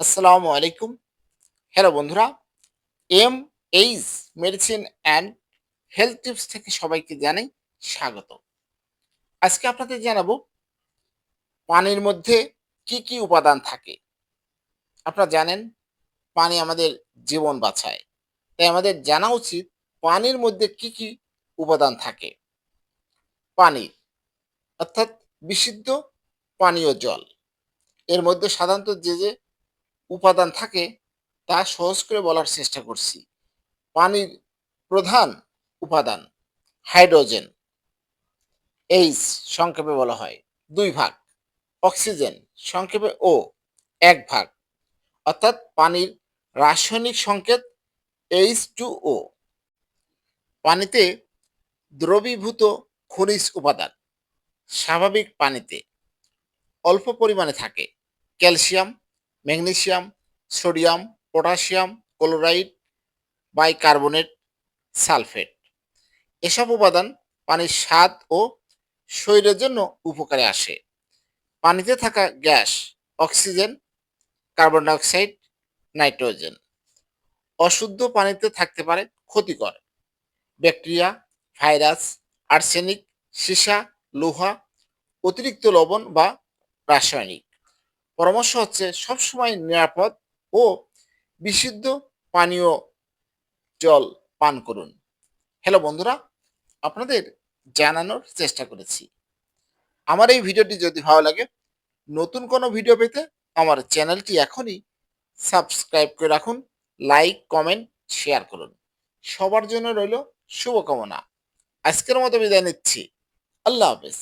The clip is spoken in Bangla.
আসসালামু আলাইকুম। হ্যালো বন্ধুরা, M H medicine and health tips থেকে সবাইকে জানাই স্বাগত। আজকে আপনাদের জানাব পানির মধ্যে কি কি উপাদান থাকে। আপনারা জানেন, পানি আমাদের জীবন বাঁচায়। তাই আমাদের জানা উচিত পানির মধ্যে কি কি উপাদান থাকে। পানি, অর্থাৎ বিশুদ্ধ পানীয় জল। এর মধ্যে সাধারণত যে যে উপাদান থাকে, তা সহজ করে বলার চেষ্টা করছি। পানির প্রধান উপাদান হাইড্রোজেন। এইচ সংক্ষেপে বলা হয়, দুই ভাগ। অক্সিজেন সংক্ষেপে ও এক ভাগ। অর্থাৎ পানির রাসায়নিক সংকেত এইচ টু ও পানিতে দ্রবীভূত খনিজ উপাদান স্বাভাবিক পানিতে অল্প পরিমাণে থাকে, calcium magnesium sodium, potassium, chloride bicarbonate sulphate. এসব উপাদান পানির স্বাদ ও শরীরের জন্য উপকারে আসে। পানিতে থাকা gas, oxygen, carbon dioxide, nitrogen অশুদ্ধ পানিতে থাকতে পারে ক্ষতিকর। ব্যাকটেরিয়া, ভাইরাস, আর্সেনিক, সীসা, লোহা, অতিরিক্ত লবণ বা রাসায়নিক। পরামর্শ হচ্ছে সবসময় নিরাপদ ও বিশুদ্ধ পানীয় জল পান করুন। হ্যালো বন্ধুরা, আপনাদের জানানোর চেষ্টা করেছি। আমার এই ভিডিওটি যদি ভালো লাগে, নতুন কোনো ভিডিও পেতে আমার চ্যানেলটি এখনই সাবস্ক্রাইব করে রাখুন, লাইক, কমেন্ট, শেয়ার করুন। সবার জন্য রইল শুভকামনা। আজকের মতো বিদায় নিচ্ছি। আল্লাহ হাফেজ।